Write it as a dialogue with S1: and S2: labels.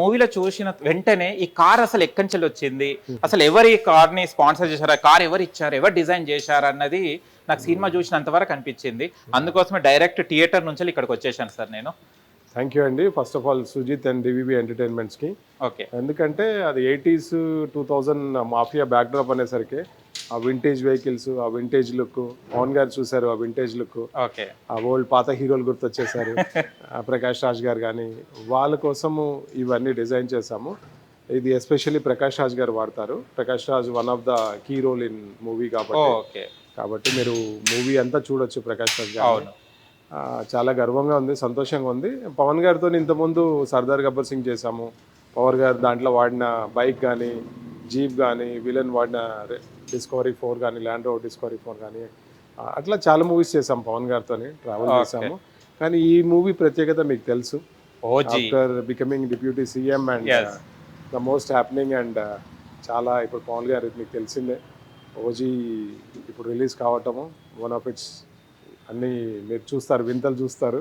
S1: మూవీలో చూసిన వెంటనే ఈ కార్ అసలు ఎక్కడి నుంచి వచ్చింది? అసలు ఎవరు ఈ కార్ని స్పాన్సర్ చేశారు? కార్ ఎవరు ఇచ్చారు? ఎవరు డిజైన్ చేశారు? అన్నది నాకు సినిమా చూసినంత వరకు అనిపించింది. అందుకోసమే డైరెక్ట్ థియేటర్ నుంచి ఇక్కడికి వచ్చేసాను సార్ నేను.
S2: థ్యాంక్ యూ అండి. First of all Sujith and DVB ఎంటర్టైన్మెంట్స్కి
S1: okay
S2: ఎందుకంటే అది eighties two thousand mafia backdrop అనేసరికి ఆ వింటేజ్ వెహికల్స్ ఆ వింటేజ్ లుక్ పవన్ గారు చూశారు ఆ వింటేజ్ లుక్
S1: ఓకే.
S2: ఆ ఓల్డ్ పాత హీరోలు గుర్తొచ్చేసారు ప్రకాష్ రాజ్ గారు కానీ వాళ్ళ కోసము ఇవన్నీ డిజైన్ చేశాము. ఇది ఎస్పెషల్లీ ప్రకాష్ రాజ్ గారు వాడతారు. Prakash Raj one of the key role in movie కాబట్టి
S1: ఓకే.
S2: కాబట్టి మీరు మూవీ అంతా చూడొచ్చు ప్రకాష్ రాజ్ గారు చాలా గర్వంగా ఉంది సంతోషంగా ఉంది. పవన్ గారితో ఇంతకుముందు సర్దార్ గబ్బర్ సింగ్ చేశాము. పవర్ గారు దాంట్లో వాడిన బైక్ కానీ జీప్ కానీ విలన్ వాడిన డిస్కవరీ ఫోర్ కానీ ల్యాండ్ రోడ్ డిస్కవరీ ఫోర్ కానీ అట్లా చాలా మూవీస్ చేసాం పవన్ గారితో ట్రావెల్ చేశాము. కానీ ఈ మూవీ ప్రత్యేకత మీకు తెలుసు. After becoming deputy CM and. The most happening and చాలా ఇప్పుడు పవన్ గారు మీకు తెలిసిందే. ఓజీ ఇప్పుడు రిలీజ్ కావటము వన్ ఆఫ్ ఇట్స్ అన్నీ మీరు చూస్తారు వింతలు చూస్తారు.